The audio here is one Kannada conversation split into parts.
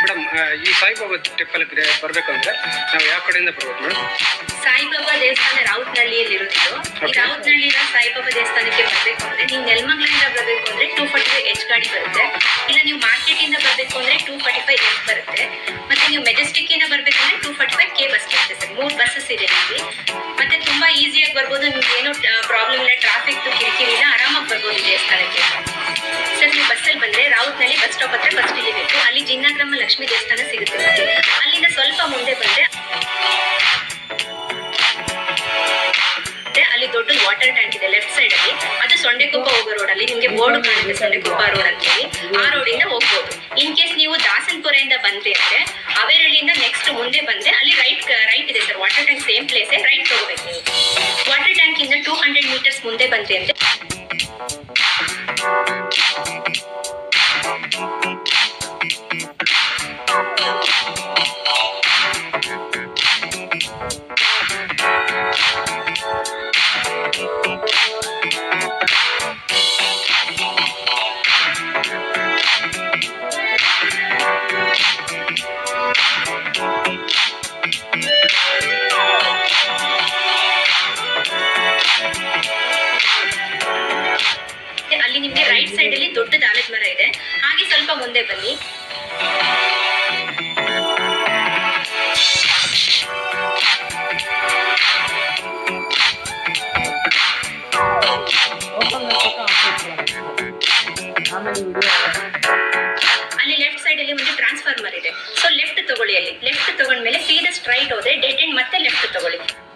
ಮೇಡಮ್ ಈ ಸಾಯಿಬಾಬಾ ಟೆಂಪಲ್ ಬರ್ಬೇಕು ಅಂದ್ರೆ ನಾವು ಯಾವ ಕಡೆಯಿಂದ ಬರ್ಬೇಕು ಮೇಡಮ್? ಸಾಯಿಬಾಬಾ ದೇವಸ್ಥಾನ ರಾವುತನಹಳ್ಳಿಯಲ್ಲಿ ಇರುತ್ತೆ ಈ Okay. ರಾವುತನಹಳ್ಳಿಯ ಸಾಯಿಬಾಬಾ ದೇವಸ್ಥಾನಕ್ಕೆ ಬರ್ಬೇಕು ಅಂದ್ರೆ ನೀವು ನೆಲಮಂಗಲದಿಂದ ಬರ್ಬೇಕು ಅಂದ್ರೆ ಟೂ ಫಾರ್ಟಿ ಫೈವ್ ಎಚ್ ಗಾಡಿ ಬರುತ್ತೆ. ಇಲ್ಲ ನೀವು ಮಾರ್ಕೆಟ್ ಇಂದ ಬರ್ಬೇಕು ಅಂದ್ರೆ ಟೂ ಫಾರ್ಟಿ ಫೈವ್ ಎಚ್ ಬರುತ್ತೆ. ಮತ್ತೆ ನೀವು ಮೆಜೆಸ್ಟಿಕ್ ಇಂದ ಬರಬೇಕು ಅಂದ್ರೆ two forty five K bus ಬರುತ್ತೆ ಸರ್. ಮೂರು ಬಸ್ಸಸ್ ಇದೆ ಇಲ್ಲಿ ಮತ್ತೆ ತುಂಬಾ ಈಸಿಯಾಗಿ ಬರ್ಬೋದು. ನಿಮ್ಗೆ ಏನು ಪ್ರಾಬ್ಲಮ್ ಇಲ್ಲ. ಟ್ರಾಫಿಕ್ ಕಿರಿಕಿರಿ ಇಲ್ಲ. ಆರಾಮಾಗಿ ಬರ್ಬೋದು ದೇವಸ್ಥಾನಕ್ಕೆ. ಲಕ್ಷ್ಮೀ ದೇವಸ್ಥಾನ ಸಿಗುತ್ತೆ. ಅಲ್ಲಿಂದ ಸ್ವಲ್ಪ ಮುಂದೆ ಬಂದ್ರೆ ಅಲ್ಲಿ ದೊಡ್ಡ ವಾಟರ್ ಟ್ಯಾಂಕ್ ಇದೆ ಲೆಫ್ಟ್ ಸೈಡ್ ಅಲ್ಲಿ. ಅದು ಸೊಂಡೆಕೊಪ್ಪ ಹೋಗೋ ರೋಡ್ ಅಲ್ಲಿ. ನಿಮ್ಗೆ ಬೋರ್ಡ್ ಕಾಣುತ್ತೆ ಸೊಂಡೆಕೊಪ್ಪ ರೋಡ್ ಅಂತೇಳಿ ಆ ರೋಡ್ ಇಂದ ಹೋಗ್ಬೋದು. ಇನ್ ಕೇಸ್ ನೀವು ದಾಸನ್ಪುರೆಯಿಂದ ಬಂದ್ರಿ ಅಂದ್ರೆ, ಅವೇರಳ್ಳಿಯಿಂದ ನೆಕ್ಸ್ಟ್ ಮುಂದೆ ಬಂದ್ರೆ, ಅಲ್ಲಿ ರೈಟ್ ರೈಟ್ ಇದೆ sir water tank same place right ತಗೋಬೇಕು ನೀವು. ವಾಟರ್ ಟ್ಯಾಂಕ್ ಇಂದ ಟೂ ಹಂಡ್ರೆಡ್ ಮೀಟರ್ಸ್ ಮುಂದೆ ಬಂದ್ರಿ ಅಂದ್ರೆ ಅಲ್ಲಿ ನಿಮ್ಗೆ ರೈಟ್ ಸೈಡ್ ಅಲ್ಲಿ ದೊಡ್ಡ ಆಲದ ಮರ ಇದೆ. ಹಾಗೆ ಸ್ವಲ್ಪ ಮುಂದೆ ಬನ್ನಿ. ಅಲ್ಲಿ ಲೆಫ್ಟ್ ಸೈಡ್ ಅಲ್ಲಿ ಒಂದು ಟ್ರಾನ್ಸ್ಫಾರ್ಮರ್ ಇದೆ. ಸೊ ಲೆಫ್ಟ್ ತಗೊಳ್ಳಿ ಅಲ್ಲಿ. ಲೆಫ್ಟ್ ತಗೊಂಡ್ಮೇಲೆ ಸೀದಾ ಸ್ಟ್ರೈಟ್ ಹೋದ್ರೆ ಡೆಟ್ ಎಂಡ್ ಮತ್ತೆ ಲೆಫ್ಟ್ ತಗೊಳ್ಳಿ.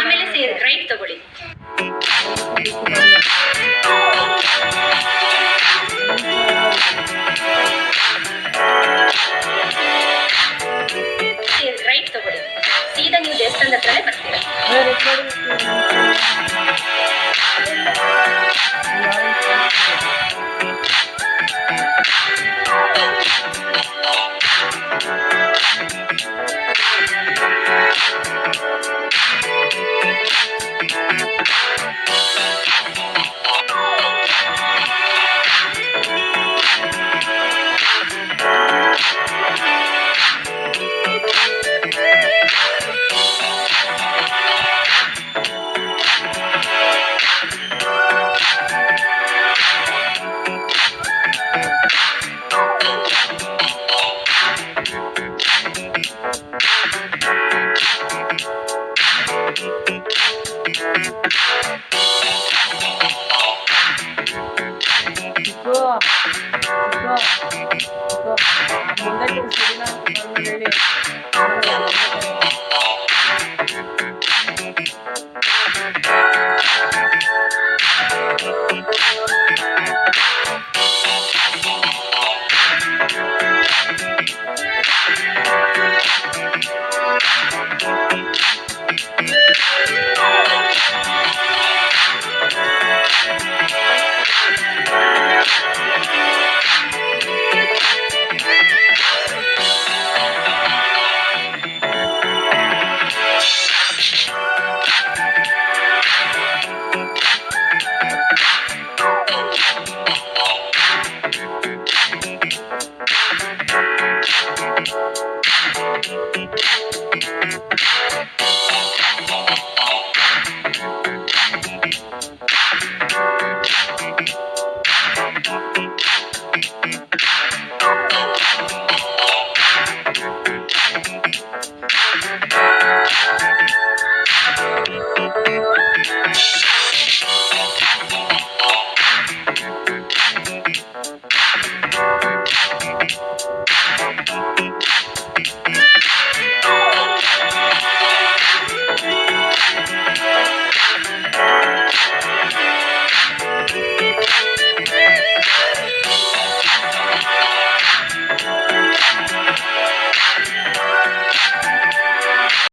ಆಮೇಲೆ ರೈಟ್ ತಗೊಳ್ಳಿ. Burada da istediğin anlamına geliyor.